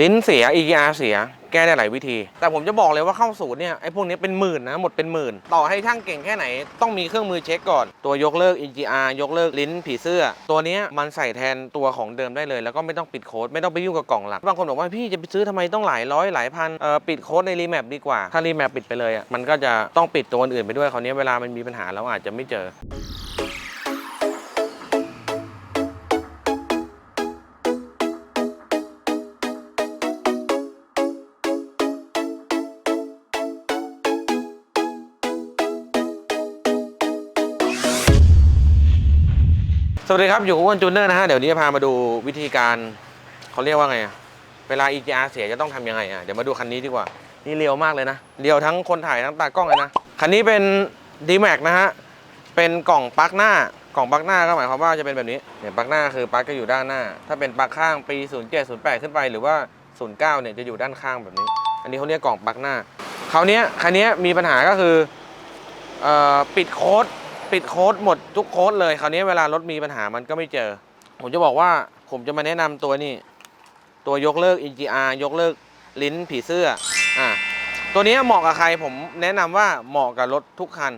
ลิ้นเสีย EGR เสีย แก้ได้หลายวิธี แต่ผมจะบอกเลยว่าเข้าศูนย์เนี่ยไอ้พวกนี้เป็นหมื่นนะหมดเป็นหมื่น ต่อให้ช่างเก่งแค่ไหนต้องมีเครื่องมือเช็คก่อน ตัวยกเลิก EGR ยกเลิกลิ้นผีเสื้อ ตัวนี้มันใส่แทนตัวของเดิมได้เลย แล้วก็ไม่ต้องปิดโค้ดไม่ต้องไปยุ่งกับกล่องหลัก บางคนบอกว่าพี่จะไปซื้อทำไมต้องหลายร้อยหลายพันเออปิดโค้ดในรีแมปดีกว่าถ้ารีแมปปิดไปเลยอะมันก็จะต้องปิดตัวอื่นไปด้วยคราวนี้เวลามันมีปัญหาเราอาจจะไม่เจอ วัสดีครับ อยู่กับอ้วนจูเนอร์นะฮะ เดี๋ยวนี้จะพามาดูวิธีการเขาเรียกว่าไงอะเวลา EGR เสียจะต้องทำยังไงอะเดี๋ยวมาดูคันนี้ดีกว่า นี่เรียวมากเลยนะ เรียวทั้งคนถ่ายทั้งตากล้องเลยนะ คันนี้เป็น d m a x นะฮะ เป็นกล่องปลั๊กหน้ากล่องปลั๊กหน้าก็หมายความว่าจะเป็นแบบนี้เนี่ยปลั๊กหน้าคือปลั๊กจะอยู่ด้านหน้า ถ้าเป็นปลั๊กข้างปี 07 08 ขึ้นไปหรือว่า 09เนี่ยจะอยู่ด้านข้างแบบนี้ อันนี้เขาเรียกกล่องปลั๊กหน้าคราวนี้คันนี้มีปัญหาก็คือเอ่อปิดโค้ด ปิดโค้ดหมดทุกโค้ดเลยคราวนี้เวลารถมีปัญหามันก็ไม่เจอ ผมจะบอกว่าผมจะมาแนะนำตัวนี้ตัวยกเลิก EGR ยกเลิกลิ้นผีเสื้ออ่าตัวนี้เหมาะกับใครผมแนะนำว่าเหมาะกับรถทุกคัน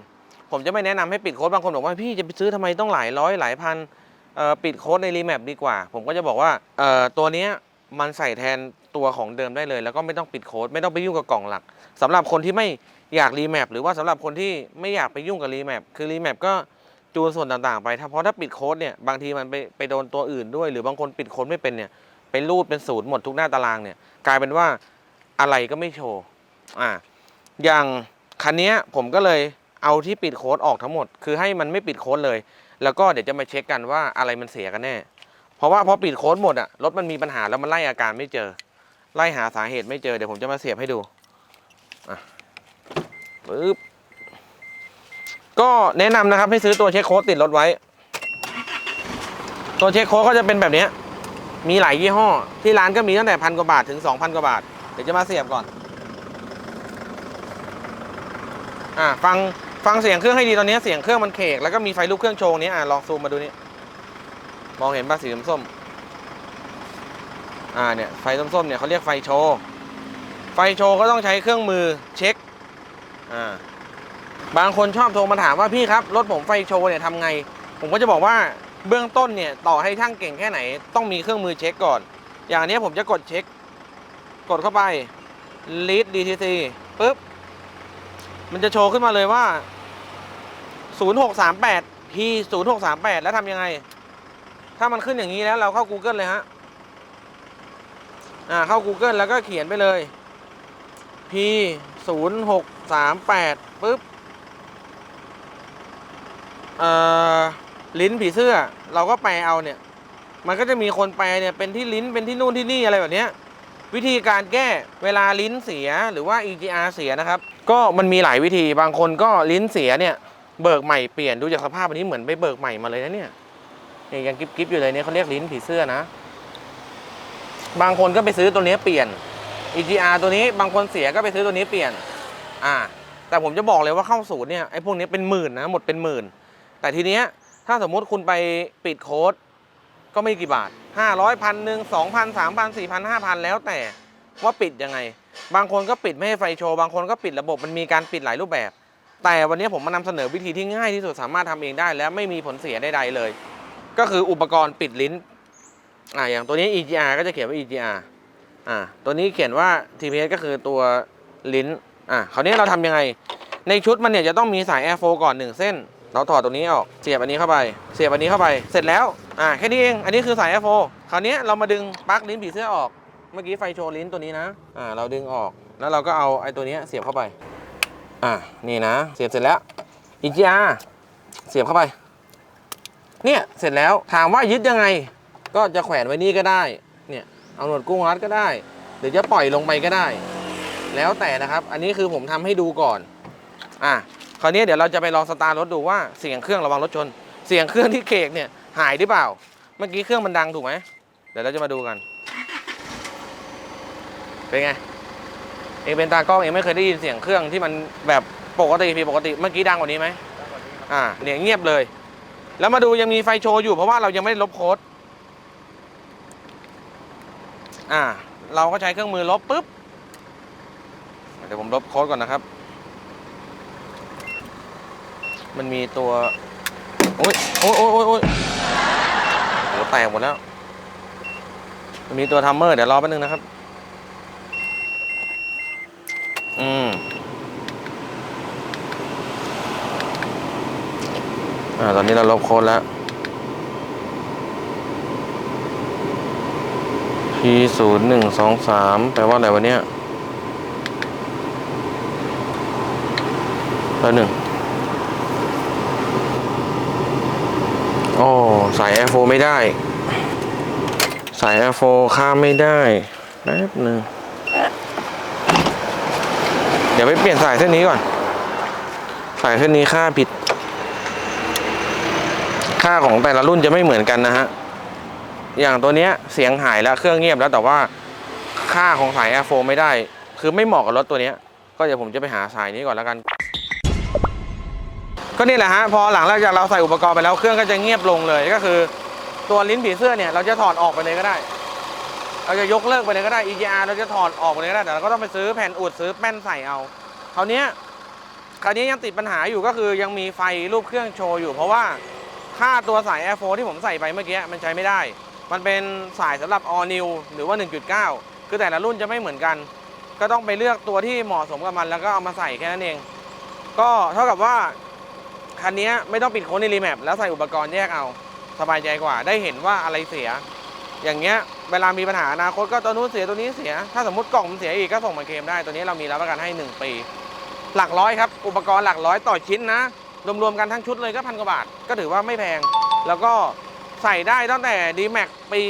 ผมจะไม่แนะนำให้ปิดโค้ดบางคนบอกว่าพี่จะไปซื้อทำไมต้องหลายร้อยหลายพันปิดโค้ดในรีแมปดีกว่า ผมก็จะบอกว่าตัวนี้มันใส่แทน ตัวของเดิมได้เลย แล้วก็ไม่ต้องปิดโค้ดไม่ต้องไปยุ่งกับกล่องหลักสำหรับคนที่ไม่อยากรีแมปหรือว่าสำหรับคนที่ไม่อยากไปยุ่งกับรีแมปคือรีแมปก็จูนส่วนต่างๆไปถ้าเพราะถ้าปิดโค้ดเนี่ยบางทีมันไปไปโดนตัวอื่นด้วย หรือบางคนปิดโค้ดไม่เป็นเนี่ยไปรูดเป็นศูนย์หมดทุกหน้าตารางเนี่ยกลายเป็นว่าอะไรก็ไม่โชว์อ่าอย่างคันนี้ผมก็เลยเอาที่ปิดโค้ดออกทั้งหมด คือให้มันไม่ปิดโค้ดเลย แล้วก็เดี๋ยวจะมาเช็คกันว่าอะไรมันเสียกันแน่ เพราะว่าพอปิดโค้ดหมดอะรถมันมีปัญหาแล้วมันไล่อาการไม่เจอ ไล่หาสาเหตุไม่เจอ เดี๋ยวผมจะมาเสียบให้ดูอะปึ๊บก็แนะนำนะครับให้ซื้อตัวเช็คโค้ดติดรถไว้ ตัวเช็คโค้ดก็จะเป็นแบบนี้มีหลายยี่ห้อ ที่ร้านก็มีตั้งแต่พันกว่าบาทถึงสองพันกว่าบาท เดี๋ยวจะมาเสียบก่อนอ่าฟังฟังเสียงเครื่องให้ดีตอนนี้เสียงเครื่องมันเคกแล้วก็มีไฟลุกเครื่องโชว์นี้อ่าลองซูมมาดูนี่มองเห็นป่ะสีส้ม อ่าเนี่ยไฟส้มๆเนี่ยเขาเรียกไฟโชว์ ไฟโชว์ก็ต้องใช้เครื่องมือเช็คอ่าบางคนชอบโทรมาถามว่าพี่ครับรถผมไฟโชว์เนี่ยทำไง ผมก็จะบอกว่าเบื้องต้นเนี่ยต่อให้ช่างเก่งแค่ไหน ต้องมีเครื่องมือเช็คก่อน อย่างนี้ผมจะกดเช็ค กดเข้าไป lead DTC ปุ๊บ มันจะโชว์ขึ้นมาเลยว่า 0638 P 0638 แล้วทำยังไง ถ้ามันขึ้นอย่างนี้แล้วเราเข้า Google เลยฮะ อ่าเข้า Google แล้วก็เขียนไปเลย P 0638ปุ๊บเอ่อลิ้นผีเสื้อ เราก็แปลเอาเนี่ย มันก็จะมีคนแปลเนี่ยเป็นที่ลิ้นเป็นที่นู่นที่นี่อะไรแบบเนี้ยวิธีการแก้เวลาลิ้นเสียหรือว่า EGR เสียนะครับ ก็มันมีหลายวิธีบางคนก็ลิ้นเสียเนี่ย เบิกใหม่เปลี่ยนดูจากสภาพอันนี้เหมือนไปเบิกใหม่มาเลยนะเนี่ยเนี่ยยังกิ๊บกิ๊บอยู่เลยเนี่ยเขาเรียกลิ้นผีเสื้อนะ บางคนก็ไปซื้อตัวนี้เปลี่ยน EGR ตัวนี้บางคนเสียก็ไปซื้อตัวนี้เปลี่ยน อ่า แต่ผมจะบอกเลยว่าเข้าศูนย์เนี่ยไอ้พวกนี้เป็นหมื่นนะหมดเป็นหมื่น แต่ทีเนี้ยถ้าสมมุติคุณไปปิดโค้ดก็ไม่กี่บาท 500พันหนึ่งสองพันสามพันสี่พันห้าพันแล้วแต่ว่าปิดยังไง บางคนก็ปิดไม่ให้ไฟโชว์ บางคนก็ปิดระบบมันมีการปิดหลายรูปแบบ แต่วันนี้ผมมานำเสนอวิธีที่ง่ายที่สุดสามารถทำเองได้ และไม่มีผลเสียใดๆเลย ก็คืออุปกรณ์ปิดลิ้น อ่าอย่างตัวนี้ EGR ก็จะเขียนว่า EGR อ่าตัวนี้เขียนว่า TPS ก็คือตัวลิ้นอ่าคราวนี้เราทำยังไง ในชุดมันเนี่ยจะต้องมีสาย Air 4ก่อนหนึ่งเส้น เราถอดตรงนี้ออกเสียบอันนี้เข้าไป เสียบอันนี้เข้าไปเสร็จแล้วอ่าแค่นี้เองอันนี้คือสาย Air 4คราวนี้เรามาดึงปลั๊กลิ้นผีเสื้อออกเมื่อกี้ไฟโชว์ลิ้นตัวนี้นะอ่าเราดึงออกแล้วเราก็เอาไอ้ตัวนี้เสียบเข้าไปอ่านี่นะ เสียบเสร็จแล้ว EGR เสียบเข้าไปเนี่ยเสร็จแล้วถามว่ายึดยังไง ก็จะแขวนไว้นี่ก็ได้ เนี่ยเอาหนวดกุ้งรัดก็ได้ หรือจะปล่อยลงไปก็ได้ แล้วแต่นะครับ อันนี้คือผมทำให้ดูก่อน อะ คราวนี้เดี๋ยวเราจะไปลองสตาร์รถดูว่าเสียงเครื่องระวังรถชน เสียงเครื่องที่เคกเนี่ยหายหรือเปล่า เมื่อกี้เครื่องมันดังถูกไหม เดี๋ยวเราจะมาดูกัน เป็นไง เองเป็นตากล้องเองไม่เคยได้ยินเสียงเครื่องที่มันแบบปกติผิดปกติ เมื่อกี้ดังกว่านี้ไหมอ่า เนี่ยเงียบเลย แล้วมาดูยังมีไฟโชว์อยู่เพราะว่าเรายังไม่ได้ลบโค้ด อ่า เราก็ใช้เครื่องมือลบปุ๊บ เดี๋ยวผมลบโค้ดก่อนนะครับ มันมีตัว โอ้ยโอ้ยโอ้ยโอ้ยโอ้ยโหแตกหมดแล้ว มันมีตัวทัมเมอร์ เดี๋ยวรอแป๊บนึงนะครับ อืมอ่า ตอนนี้เราลบโค้ดแล้ว ศูนย์หนึ่งสองสามแปลว่าอะไรวะเนี่ยแล้วหนึ่งโอ้สาย Air 4ไม่ได้ สาย Air 4ข้ามไม่ได้ แป๊บหนึ่งเดี๋ยวไปเปลี่ยนสายเส้นนี้ก่อน สายเส้นนี้ค่าผิด ค่าของแต่ละรุ่นจะไม่เหมือนกันนะฮะ อย่างตัวเนี้ยเสียงหายแล้วเครื่องเงียบแล้วแต่ว่าค่าของสาย Air 4ไม่ได้ คือไม่เหมาะกับรถตัวเนี้ยก็เดี๋ยวผมจะไปหาสายนี้ก่อนแล้วกัน ก็นี่แหละฮะพอหลังจากเราใส่อุปกรณ์ไปแล้วเครื่องก็จะเงียบลงเลยก็คือตัวลิ้นผีเสื้อเนี่ยเราจะถอดออกไปเลยก็ได้ เราจะยกเลิกไปเลยก็ได้ EGR เราจะถอดออกไปเลยก็ได้แต่เราก็ต้องไปซื้อแผ่นอุดซื้อแป้นใส่เอาคราวนี้คราวนี้ยังติดปัญหาอยู่ก็คือยังมีไฟรูปเครื่องโชว์อยู่ เพราะว่าค่าตัวสาย Air 4ที่ผมใส่ไปเมื่อกี้มันใช้ไม่ได้ มันเป็นสายสำหรับ all new หรือว่า 1.9 คือแต่ละรุ่นจะไม่เหมือนกัน ก็ต้องไปเลือกตัวที่เหมาะสมกับมัน แล้วก็เอามาใส่แค่นั้นเอง ก็เท่ากับว่าคันนี้ไม่ต้องปิดโค้ดในรีแมปแล้วใส่อุปกรณ์แยกเอาสบายใจกว่า ได้เห็นว่าอะไรเสีย อย่างเงี้ยเวลามีปัญหาอนาคตก็ตัวนู้นเสียตัวนี้เสีย ถ้าสมมติกล่องมันเสียอีกก็ส่งมาเคลมได้ ตัวนี้เรามีรับประกันให้ 1 ปี หลักร้อยครับ อุปกรณ์หลักร้อยต่อชิ้นนะ รวมๆกันทั้งชุดเลยก็พันกว่าบาท ก็ถือว่าไม่แพง แล้วก็ ใส่ได้ตั้งแต่ d m a x ปี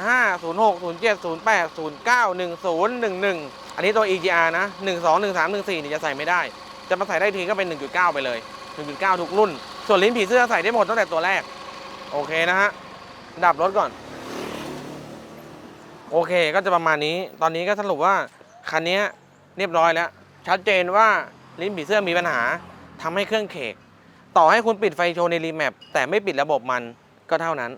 05 06 07 08 09 10 11 อันนี้ตัว EGR นะ 12 13 14เนี่ยจะใส่ไม่ได้ จะมาใส่ได้ทีก็เป็น 1.9 ไปเลย 1.9 ทุกรุ่น ส่วนลิ้นผีเสื้อใส่ได้หมดตั้งแต่ตัวแรก โอเคนะฮะ ดับรถก่อน โอเคก็จะประมาณนี้ ตอนนี้ก็สรุปว่า คันนี้เรียบร้อยแล้ว ชัดเจนว่าลิ้นผีเสื้อมีปัญหาทำให้เครื่องเคกต่อให้คุณปิดไฟโชว์ในรีแมปแต่ไม่ปิดระบบมัน ก็เท่านั้น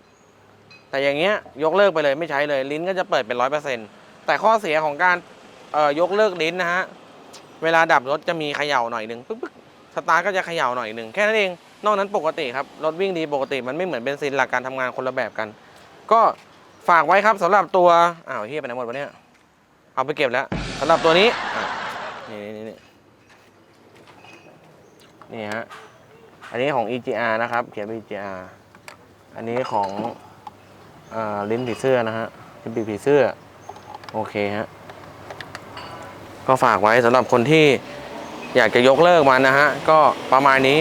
แต่อย่างเงี้ยยกเลิกไปเลยไม่ใช้เลยลิ้นก็จะเปิดเป็นร้อยเปอร์เซ็นต์แต่ข้อเสียของการเอ่อยกเลิกลิ้นนะฮะเวลาดับรถจะมีเขย่าหน่อยหนึ่งปึ๊กปึ๊กสตาร์ทก็จะเขย่าหน่อยหนึ่งแค่นั้นเองนอกนั้นปกติครับรถวิ่งดีปกติมันไม่เหมือนเบนซินหลักการทำงานคนละแบบกัน ก็ฝากไว้ครับสำหรับตัวอ้าวเฮียไปไหนหมดวะเนี่ยเอาไปเก็บแล้วสำหรับตัวนี้อ่นี่นี่นี่นี่ฮะอันนี้ของ EGR นะครับเขียนเป็น EGR อันนี้ของอลิ้นผีเสื้อนะฮะลิ้นปีกผีเสื้อ โอเคฮะ ก็ฝากไว้สำหรับคนที่อยากจะยกเลิกมันนะฮะ ก็ประมาณนี้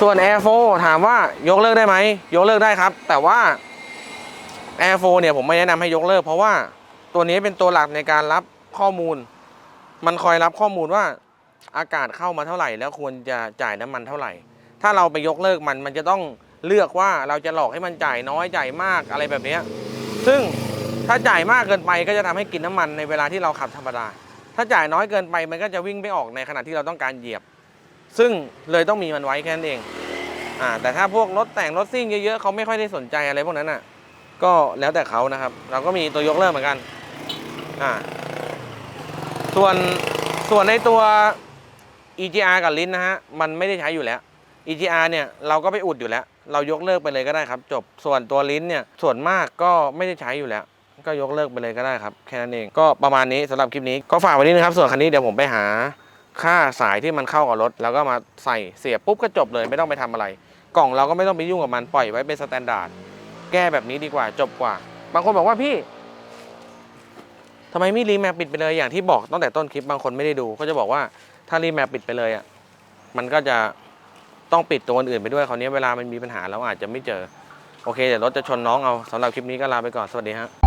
ส่วน Air 4ถามว่ายกเลิกได้ไหม ยกเลิกได้ครับ แต่ว่า Air 4เนี่ยผมไม่แนะนำให้ยกเลิก เพราะว่าตัวนี้เป็นตัวหลักในการรับข้อมูล มันคอยรับข้อมูลว่าอากาศเข้ามาเท่าไหร่ แล้วควรจะจ่ายน้ำมันเท่าไหร่ ถ้าเราไปยกเลิกมันมันจะต้อง เลือกว่าเราจะหลอกให้มันจ่ายน้อยจ่ายมากอะไรแบบนี้ ซึ่งถ้าจ่ายมากเกินไปก็จะทำให้กินน้ำมันในเวลาที่เราขับธรรมดา ถ้าจ่ายน้อยเกินไปมันก็จะวิ่งไม่ออกในขณะที่เราต้องการเหยียบ ซึ่งเลยต้องมีมันไว้แค่นั้นเองอ่าแต่ถ้าพวกรถแต่งรถซิ่งเยอะๆเขาไม่ค่อยได้สนใจอะไรพวกนั้นอะ ก็แล้วแต่เขานะครับ เราก็มีตัวยกเลิกเหมือนกันอ่าส่วนส่วนในตัว EGR กับลิ้นนะฮะมันไม่ได้ใช้อยู่แล้ว EGR เนี่ยเราก็ไปอุดอยู่แล้ว เรายกเลิกไปเลยก็ได้ครับ จบส่วนตัวลิ้นเนี่ยส่วนมากก็ไม่ได้ใช้อยู่แล้ว ก็ยกเลิกไปเลยก็ได้ครับ แค่นั้นเองก็ประมาณนี้สำหรับคลิปนี้ก็ฝากไว้นิดนึงครับ ส่วนคันนี้เดี๋ยวผมไปหาค่าสายที่มันเข้ากับรถ แล้วก็มาใส่เสียบปุ๊บก็จบเลยไม่ต้องไปทำอะไร กล่องเราก็ไม่ต้องไปยุ่งกับมันปล่อยไว้เป็นสแตนดาร์ดแก้แบบนี้ดีกว่าจบกว่า บางคนบอกว่าพี่ทำไมไม่รีแมปปิดไปเลยอย่างที่บอกตั้งแต่ต้นคลิปบางคนไม่ได้ดู ก็จะบอกว่าถ้ารีแมปปิดไปเลยอะมันก็จะ ต้องปิดตัวอื่นไปด้วยคราวนี้เวลามันมีปัญหาเราอาจจะไม่เจอ โอเคเดี๋ยวรถจะชนน้องเอาสำหรับคลิปนี้ก็ลาไปก่อนสวัสดีฮะ